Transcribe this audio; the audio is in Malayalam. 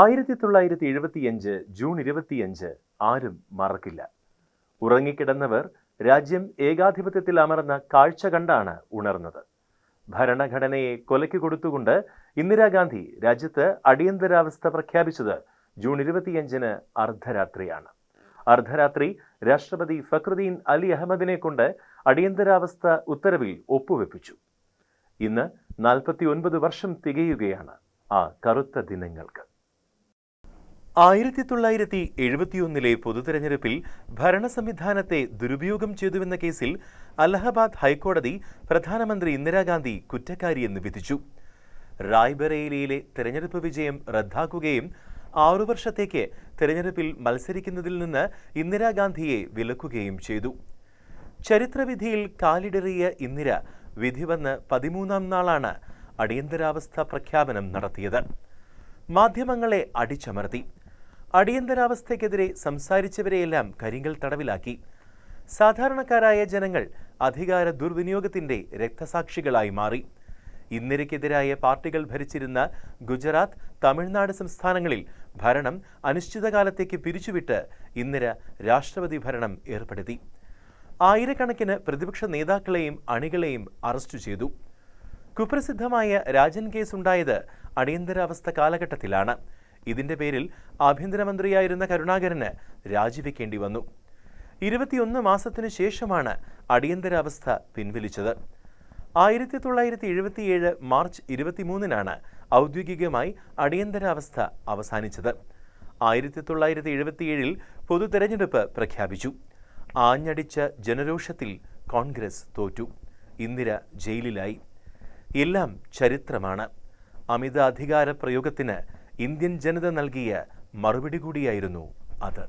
ആയിരത്തി തൊള്ളായിരത്തി എഴുപത്തിയഞ്ച് ജൂൺ ഇരുപത്തിയഞ്ച് ആരും മറക്കില്ല. ഉറങ്ങിക്കിടന്നവർ രാജ്യം ഏകാധിപത്യത്തിൽ അമർന്ന കാഴ്ച കണ്ടാണ് ഉണർന്നത്. ഭരണഘടനയെ കൊലയ്ക്ക് കൊടുത്തുകൊണ്ട് ഇന്ദിരാഗാന്ധി രാജ്യത്ത് അടിയന്തരാവസ്ഥ പ്രഖ്യാപിച്ചത് ജൂൺ ഇരുപത്തിയഞ്ചിന് അർദ്ധരാത്രിയാണ്. അർദ്ധരാത്രി രാഷ്ട്രപതി ഫക്രുദ്ദീൻ അലി അഹമ്മദിനെ കൊണ്ട് അടിയന്തരാവസ്ഥ ഉത്തരവിൽ ഒപ്പുവെപ്പിച്ചു. ഇന്ന് നാൽപ്പത്തി ഒൻപത് വർഷം തികയുകയാണ് ആ കറുത്ത ദിനങ്ങൾക്ക്. ആയിരത്തി തൊള്ളായിരത്തി എഴുപത്തിയൊന്നിലെ പൊതുതെരഞ്ഞെടുപ്പിൽ ഭരണ സംവിധാനത്തെ ദുരുപയോഗം ചെയ്തുവെന്ന കേസിൽ അലഹബാദ് ഹൈക്കോടതി പ്രധാനമന്ത്രി ഇന്ദിരാഗാന്ധി കുറ്റക്കാരിയെന്ന് വിധിച്ചു. റായ്ബറേലിയിലെ തെരഞ്ഞെടുപ്പ് വിജയം റദ്ദാക്കുകയും ആറു വർഷത്തേക്ക് തെരഞ്ഞെടുപ്പിൽ മത്സരിക്കുന്നതിൽ നിന്ന് ഇന്ദിരാഗാന്ധിയെ വിലക്കുകയും ചെയ്തു. ചരിത്രവിധിയിൽ കാലിടറിയ ഇന്ദിര വിധി വന്ന് പതിമൂന്നാം നാളാണ് അടിയന്തരാവസ്ഥ പ്രഖ്യാപനം നടത്തിയത്. മാധ്യമങ്ങളെ അടിച്ചമർത്തി. അടിയന്തരാവസ്ഥയ്ക്കെതിരെ സംസാരിച്ചവരെയെല്ലാം കരിങ്കൽ തടവിലാക്കി. സാധാരണക്കാരായ ജനങ്ങൾ അധികാര ദുർവിനിയോഗത്തിന്റെ രക്തസാക്ഷികളായി മാറി. ഇന്ദിരയ്ക്കെതിരായ പാർട്ടികൾ ഭരിച്ചിരുന്ന ഗുജറാത്ത് തമിഴ്നാട് സംസ്ഥാനങ്ങളിൽ ഭരണം അനിശ്ചിതകാലത്തേക്ക് പിരിച്ചുവിട്ട് ഇന്ദിര രാഷ്ട്രപതി ഭരണം ഏർപ്പെടുത്തി. ആയിരക്കണക്കിന് പ്രതിപക്ഷ നേതാക്കളെയും അണികളെയും അറസ്റ്റ് ചെയ്തു. കുപ്രസിദ്ധമായ രാജൻ കേസ് ഉണ്ടായത് അടിയന്തരാവസ്ഥ കാലഘട്ടത്തിലാണ്. ഇതിന്റെ പേരിൽ ആഭ്യന്തരമന്ത്രിയായിരുന്ന കരുണാകരന് രാജിവെക്കേണ്ടി വന്നു. ഇരുപത്തിയൊന്ന് മാസത്തിനു ശേഷമാണ് അടിയന്തരാവസ്ഥ പിൻവലിച്ചത്. ആയിരത്തി തൊള്ളായിരത്തി എഴുപത്തിയേഴ് മാർച്ച് ഇരുപത്തിമൂന്നിനാണ് ഔദ്യോഗികമായി അടിയന്തരാവസ്ഥ അവസാനിച്ചത്. ആയിരത്തി തൊള്ളായിരത്തി എഴുപത്തിയേഴിൽ പൊതു തെരഞ്ഞെടുപ്പ് പ്രഖ്യാപിച്ചു. ആഞ്ഞടിച്ച ജനരോഷത്തിൽ കോൺഗ്രസ് തോറ്റു. ഇന്ദിര ജയിലിലായി. എല്ലാം ചരിത്രമാണ്. അമിത അധികാര പ്രയോഗത്തിന് ഇന്ത്യൻ ജനത നൽകിയ മറുപടി കൂടിയായിരുന്നു അത്.